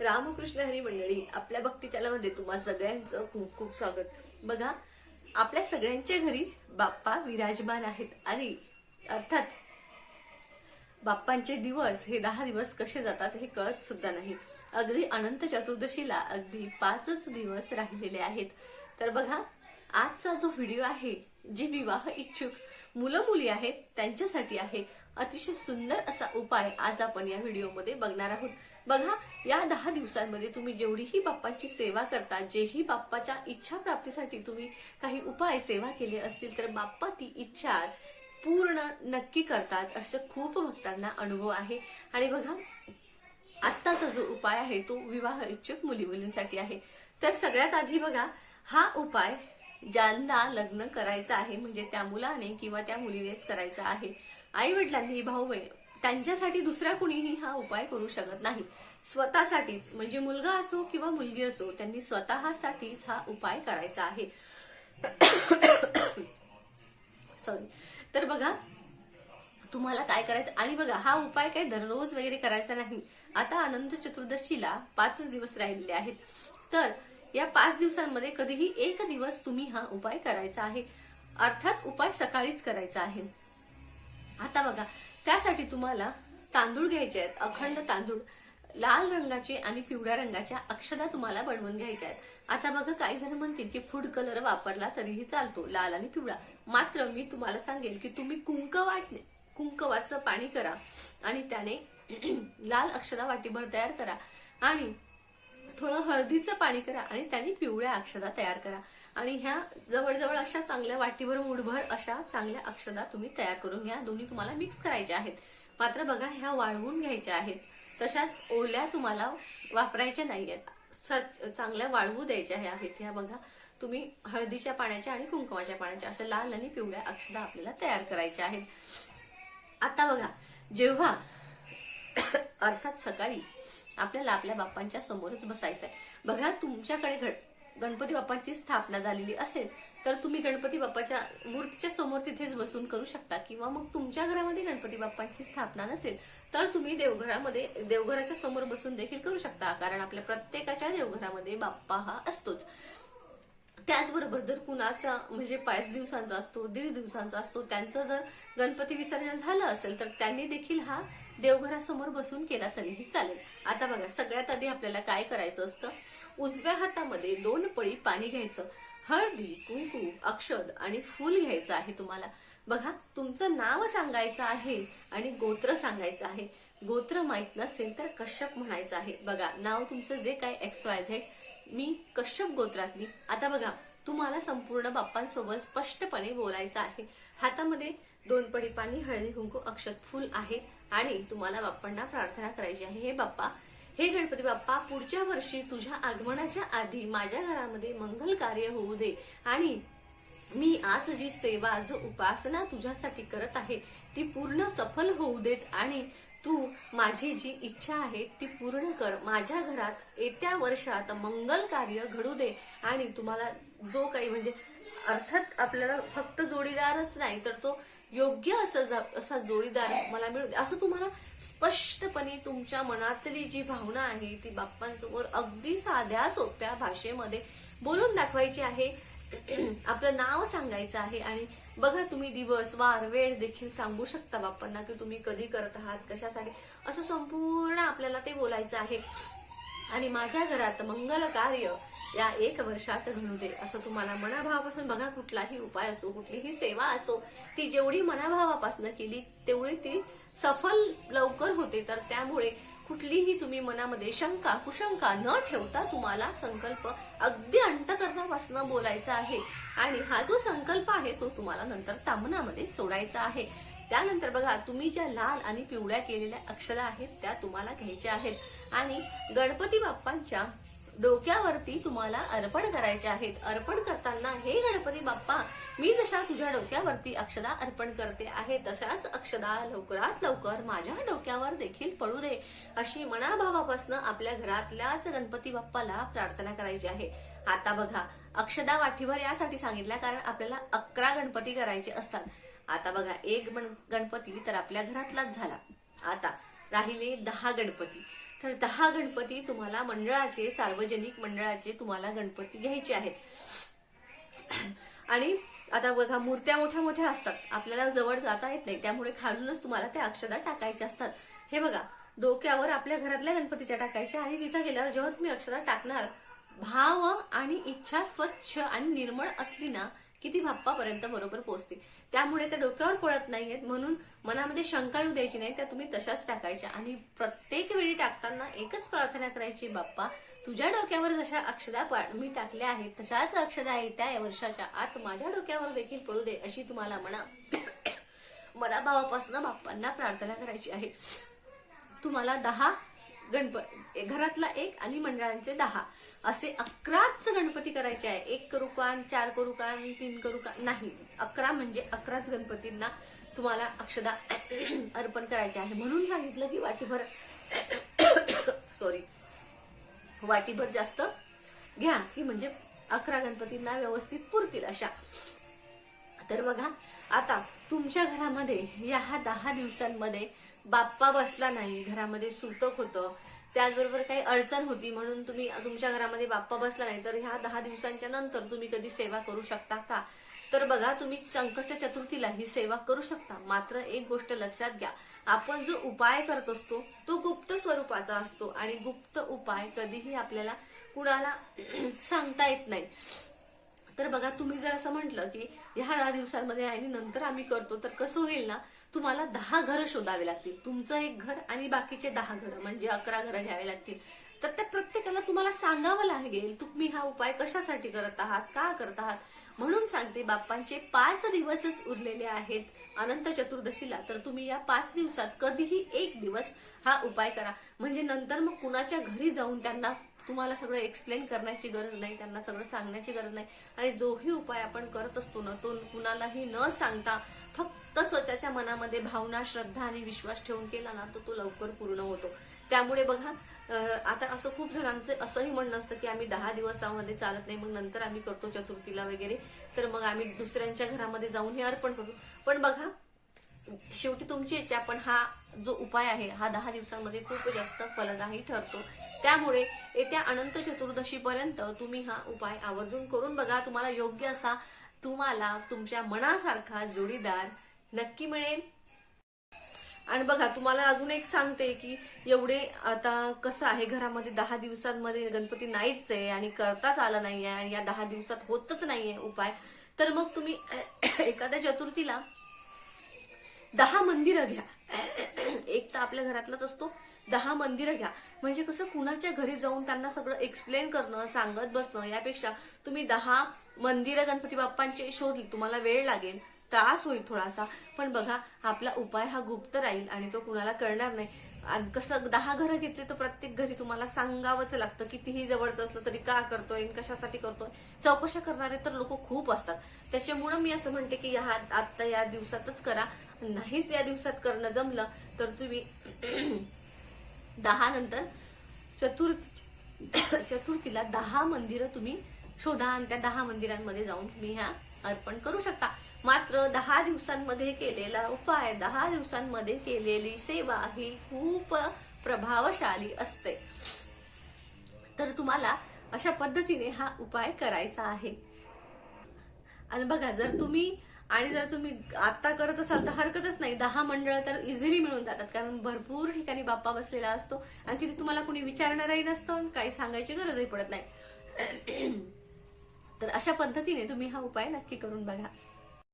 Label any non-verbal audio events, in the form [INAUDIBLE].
रामकृष्ण हरी मंडळी आपल्या भक्तीचालामध्ये तुम्हा सगळ्यांचं खूप खूप स्वागत. बघा आपल्या सगळ्यांच्या घरी बाप्पा विराजमान आहेत आणि अर्थात बाप्पांचे दिवस हे दहा दिवस कसे जातात हे कळत सुद्धा नाही. अगदी अनंत चतुर्दशीला अगदी पाचच दिवस राहिलेले आहेत. तर बघा आजचा जो व्हिडिओ आहे जे विवाह इच्छुक मुलं मुली आहेत त्यांच्यासाठी आहे अतिशय सुंदर असा उपाय आज आपण या व्हिडिओमध्ये बघणार आहोत. बघा या दहा दिवसांमध्ये तुम्ही जेवढीही बाप्पांची सेवा करता जेही बाप्पाच्या इच्छा प्राप्तीसाठी तुम्ही काही उपाय सेवा केले असतील तर बाप्पा ती इच्छा पूर्ण नक्की करतात. असं खूप भक्तांना अनुभव आहे. आणि बघा आत्ताचा जो उपाय आहे तो विवाह इच्छुक मुली मुलींसाठी आहे. तर सगळ्यात आधी बघा हा उपाय ज्यांना लग्न करायचं आहे म्हणजे त्या मुलाने किंवा त्या मुलीनेच करायचा आहे. आई वडिलांनी भाऊ त्यांच्यासाठी दुसऱ्या कुणीही हा उपाय करू शकत नाही. स्वतःसाठीच म्हणजे मुलगा असो किंवा मुलगी असो त्यांनी स्वतःसाठीच हा उपाय करायचा आहे. सॉरी तर बघा तुम्हाला काय करायचं? आणि बघा हा उपाय काय दररोज वगैरे करायचा नाही. आता अनंत चतुर्दशीला पाचच दिवस राहिलेले आहेत. तर या पाच दिवसांमध्ये कधीही एक दिवस तुम्ही हा उपाय करायचा आहे. अर्थात उपाय सकाळीच करायचा आहे. आता बघा त्यासाठी तुम्हाला तांदूळ घ्यायचे आहेत अखंड तांदूळ लाल रंगाचे आणि पिवळ्या रंगाच्या अक्षदा तुम्हाला बनवून घ्यायच्या आहेत. आता बघा काही जण म्हणतील की फूड कलर वापरला तरीही चालतो लाल आणि पिवळा. मात्र मी तुम्हाला सांगेल की तुम्ही कुंकवात कुंकवाचं पाणी करा आणि त्याने [CLEARS THROAT] लाल अक्षदा वाटीभर तयार करा आणि थोडं हळदीचं पाणी करा आणि त्याने पिवळ्या अक्षदा तयार करा. आणि ह्या जवळजवळ अशा चांगल्या वाटीभर मुठभर अशा चांगल्या अक्षदा तुम्ही तयार करून घ्या. दोन्ही तुम्हाला मिक्स करायच्या आहेत. मात्र बघा ह्या वाळवून घ्यायच्या आहेत. तशाच ओल्या तुम्हाला वापरायच्या नाही सच चांगल्या वाळवू द्यायच्या ह्या आहेत. ह्या बघा तुम्ही हळदीच्या पाण्याच्या आणि कुंकवाच्या पाण्याच्या अशा लाल आणि पिवळ्या अक्षदा आपल्याला तयार करायच्या आहेत. आता बघा जेव्हा [COUGHS] अर्थात सकाळी आपल्याला आपल्या बाप्पांच्या समोरच बसायचंय. बघा तुमच्याकडे घट गणपती बाप्पांची स्थापना झालेली असेल तर तुम्ही गणपती बाप्पाच्या मूर्तीच्या समोर तिथेच बसून करू शकता. किंवा मग तुमच्या घरामध्ये गणपती बाप्पांची स्थापना नसेल तर तुम्ही देवघरामध्ये देवघराच्या समोर बसून देखील करू शकता कारण आपल्या प्रत्येकाच्या देवघरामध्ये बाप्पा हा असतोच. त्याचबरोबर जर कुणाचा म्हणजे पाच दिवसांचा असतो दीड दिवसांचा असतो त्यांचं जर गणपती विसर्जन झालं असेल तर त्यांनी देखील हा देवघरासमोर बसून केला तरीही चालेल. आता बघा सगळ्यात आधी आपल्याला काय करायचं असतं? उजव्या हातामध्ये दोन पळी पाणी घ्यायचं. हळदी कुंकू अक्षद आणि फूल घ्यायचं आहे तुम्हाला. बघा तुमचं नाव सांगायचं आहे आणि गोत्र सांगायचं आहे. गोत्र माहीत नसेल तर कश्यप म्हणायचं आहे. बघा नाव तुमचं जे काय एक्स वाय झेड मी कश्यप गोत्रातली. आता बघा तुम्हाला संपूर्ण बाप्पांसोबत स्पष्टपणे बोलायचं आहे. हातामध्ये दोन पडी पाणी हळदी कुंकू अक्षत फुल आहे आणि तुम्हाला बाप्पांना प्रार्थना करायची आहे. हे बाप्पा हे गणपती बाप्पा पुढच्या वर्षी तुझ्या आगमनाच्या आधी माझ्या घरामध्ये मंगल कार्य होऊ दे आणि मी आज जी सेवा जो उपासना तुझ्यासाठी करत आहे ती पूर्ण सफल होऊ देत आणि तू माझी जी इच्छा आहे ती पूर्ण कर. माझ्या घरात येत्या वर्षात मंगल कार्य घडू दे आणि तुम्हाला जो काही म्हणजे अर्थात आपल्याला फक्त जोडीदारच नाही तर तो योग्य असं जा- असा जोडीदार मला मिळू असं तुम्हाला स्पष्टपणे तुमच्या मनातली जी भावना आहे ती बाप्पांसमोर अगदी साध्या सोप्या भाषेमध्ये बोलून दाखवायची आहे. [CLEARS THROAT] आपलं नाव सांगायचं आहे. आणि बघा तुम्ही दिवस वार वेळ देखील सांगू शकता बाप्पांना की तुम्ही कधी करत आहात कशासाठी. असं संपूर्ण आपल्याला ते बोलायचं आहे. आणि माझ्या घरात मंगल कार्य या एक वर्षात घडू दे. असं तुम्हाला मनाभावापासून बघा कुठलाही उपाय असो कुठलीही सेवा असो ती जेवढी मनाभावापासून केली तेवढी ती सफल लवकर होते. तर त्यामुळे कुठलीही तुम्ही मनामध्ये शंका कुशंका न ठेवता तुम्हाला संकल्प अगदी अंतकरणापासून बोलायचा आहे. आणि हा जो संकल्प आहे तो तुम्हाला नंतर तामनामध्ये सोडायचा आहे. त्यानंतर बघा तुम्ही ज्या लाल आणि पिवळ्या केलेल्या अक्षरा आहेत त्या तुम्हाला घ्यायच्या आहेत. आणि गणपती बाप्पांच्या डोक्यावरती तुम्हाला अर्पण करायचे आहेत. अर्पण करताना हे गणपती बाप्पा मी जशा तुझ्या डोक्यावरती अक्षदा अर्पण करते आहे तशाच अक्षदा लवकरात लवकर माझ्या डोक्यावर देखील पडू दे. अशी मनाभावापासून आपल्या घरातल्याच गणपती बाप्पाला प्रार्थना करायची आहे. आता बघा अक्षदा वाठीवर यासाठी सांगितल्या कारण आपल्याला अकरा गणपती करायचे असतात. आता बघा एक गण- गणपती तर आपल्या घरातलाच झाला. आता राहिले दहा गणपती. तर दहा गणपती तुम्हाला मंडळाचे सार्वजनिक मंडळाचे तुम्हाला गणपती घ्यायचे आहेत. आणि आता बघा मूर्त्या मोठ्या मोठ्या असतात. आपल्याला जवळ जाता येत नाही. त्यामुळे खालूनच तुम्हाला त्या अक्षदा टाकायच्या असतात. हे बघा डोक्यावर आपल्या घरातल्या गणपतीच्या टाकायच्या आणि तिथं गेल्यावर जेव्हा तुम्ही अक्षदा टाकणार भाव आणि इच्छा स्वच्छ आणि निर्मळ असली ना किती बाप्पापर्यंत बरोबर पोहोचते त्यामुळे त्या डोक्यावर पडत नाहीयेत. म्हणून मनामध्ये शंका येऊ द्यायची नाही. त्या तुम्ही तशाच टाकायच्या. आणि प्रत्येक वेळी टाकताना एकच प्रार्थना करायची बाप्पा तुझ्या डोक्यावर जशा अक्षदा पा- मी टाकल्या आहेत तशाच अक्षदा आहे या वर्षाच्या. आत माझ्या डोक्यावर देखील पडू दे अशी तुम्हाला म्हणा मनाभावापासून बाप्पांना प्रार्थना करायची आहे. तुम्हाला दहा गणपती घरातला एक आणि मंडळांचे दहा. असे अकराच गणपती करायचे आहे. एक करुकान चार करुकान तीन करुकान नाही. अकरा म्हणजे अकराच गणपतींना तुम्हाला अक्षदा [COUGHS] अर्पण करायचे आहे. म्हणून सांगितलं की वाटीभर [COUGHS] सॉरी वाटीभर जास्त घ्या. की म्हणजे अकरा गणपतींना व्यवस्थित पुरतील अशा. तर बघा आता तुमच्या घरामध्ये या दहा दिवसांमध्ये बाप्पा बसला नाही. घरामध्ये सुतक होतं. त्याचबरोबर काही अडचण होती म्हणून तुम्ही तुमच्या घरामध्ये बाप्पा बसला नाही तर ह्या दहा दिवसांच्या नंतर तुम्ही कधी सेवा करू शकता का? तर बघा तुम्ही संकष्ट चतुर्थीला ही सेवा करू शकता. मात्र एक गोष्ट लक्षात घ्या आपण जो उपाय करत असतो तो गुप्त स्वरूपाचा असतो आणि गुप्त उपाय कधीही आपल्याला कुणाला [CLEARS THROAT] सांगता येत नाही. तर बघा तुम्ही जर असं म्हटलं की ह्या दहा दिवसांमध्ये आणि नंतर आम्ही करतो तर कसं होईल ना? तुम्हाला दहा घरं शोधावे लागतील. तुमचं एक घर आणि बाकीचे दहा घरं म्हणजे अकरा घरं घ्यावे लागतील. तर त्या प्रत्येकाला तुम्हाला सांगावं लागेल तुम्ही हा उपाय कशासाठी करत आहात का करत आहात? म्हणून सांगते बाप्पांचे पाच दिवसच उरलेले आहेत अनंत चतुर्दशीला. तर तुम्ही या पाच दिवसात कधीही एक दिवस हा उपाय करा. म्हणजे नंतर मग कुणाच्या घरी जाऊन त्यांना तुम्हाला सगळं एक्सप्लेन करण्याची गरज नाही त्यांना सगळं सांगण्याची गरज नाही. आणि जोही उपाय आपण करत असतो ना तो कुणालाही न सांगता फक्त स्वतःच्या मनामध्ये भावना श्रद्धा आणि विश्वास ठेवून केला ना तर तो लवकर पूर्ण होतो. त्यामुळे बघा आता असं खूप जणांचं असंही म्हणणं असतं की आम्ही दहा दिवसामध्ये चालत नाही मग नंतर आम्ही करतो चतुर्थीला वगैरे तर मग आम्ही दुसऱ्यांच्या घरामध्ये जाऊन हे अर्पण करू. पण बघा शेवटी तुमची इच्छा पण हा जो उपाय आहे हा दहा दिवसांमध्ये खूप जास्त फलदायी ठरतो. त्यामुळे येत्या अनंत चतुर्दशीपर्यंत तुम्ही हा उपाय आवर्जून करून बघा. तुम्हाला योग्य असा तुम्हाला तुमच्या मनासारखा जोडीदार नक्की मिळेल. आणि बघा तुम्हाला अजून एक सांगते की एवढे आता कसं आहे घरामध्ये दहा दिवसांमध्ये गणपती नाहीच आहे आणि करताच आला नाहीये आणि या दहा दिवसात होतच नाहीये उपाय. तर मग तुम्ही [COUGHS] एखाद्या चतुर्थीला दहा मंदिरं घ्या. [COUGHS] एक तर आपल्या घरातलाच असतो. दहा मंदिरं घ्या. म्हणजे कसं कुणाच्या घरी जाऊन त्यांना सगळं एक्सप्लेन करणं सांगत बसणं यापेक्षा तुम्ही दहा मंदिरं गणपती बाप्पांचे शोध तुम्हाला वेळ लागेल. त्रास होईल थोडासा. पण बघा आपला उपाय हा गुप्त राहील आणि तो कुणाला कळणार नाही. आणि कसं दहा घरं घेतली तर प्रत्येक घरी तुम्हाला सांगावंच लागतं कितीही जवळचं असलं तरी का करतोय आणि कशासाठी करतोय. चौकशा करणारे तर लोक खूप असतात. त्याच्यामुळं मी असं म्हणते की ह्या आता या दिवसातच करा. नाहीच या दिवसात करणं जमलं तर तुम्ही [CLEARS THROAT] दहा नंतर चतुर्थी [CLEARS THROAT] चतुर्थीला दहा मंदिरं तुम्ही शोधा आणि त्या दहा मंदिरांमध्ये जाऊन तुम्ही ह्या अर्पण करू शकता. मात्र दहा दिवसांमध्ये केलेला उपाय दहा दिवसांमध्ये केलेली सेवा ही खूप प्रभावशाली असते. तर तुम्हाला अशा पद्धतीने हा उपाय करायचा आहे. आणि बघा जर तुम्ही आणि जर तुम्ही आता करत असाल तर हरकतच नाही. दहा मंडळ तर इझिली मिळून जातात. कारण भरपूर ठिकाणी बाप्पा बसलेला असतो आणि तिथे तुम्हाला कोणी विचारणारही नसतं आणि काही सांगायची गरजही पडत नाही. तर अशा पद्धतीने तुम्ही हा उपाय नक्की करून बघा.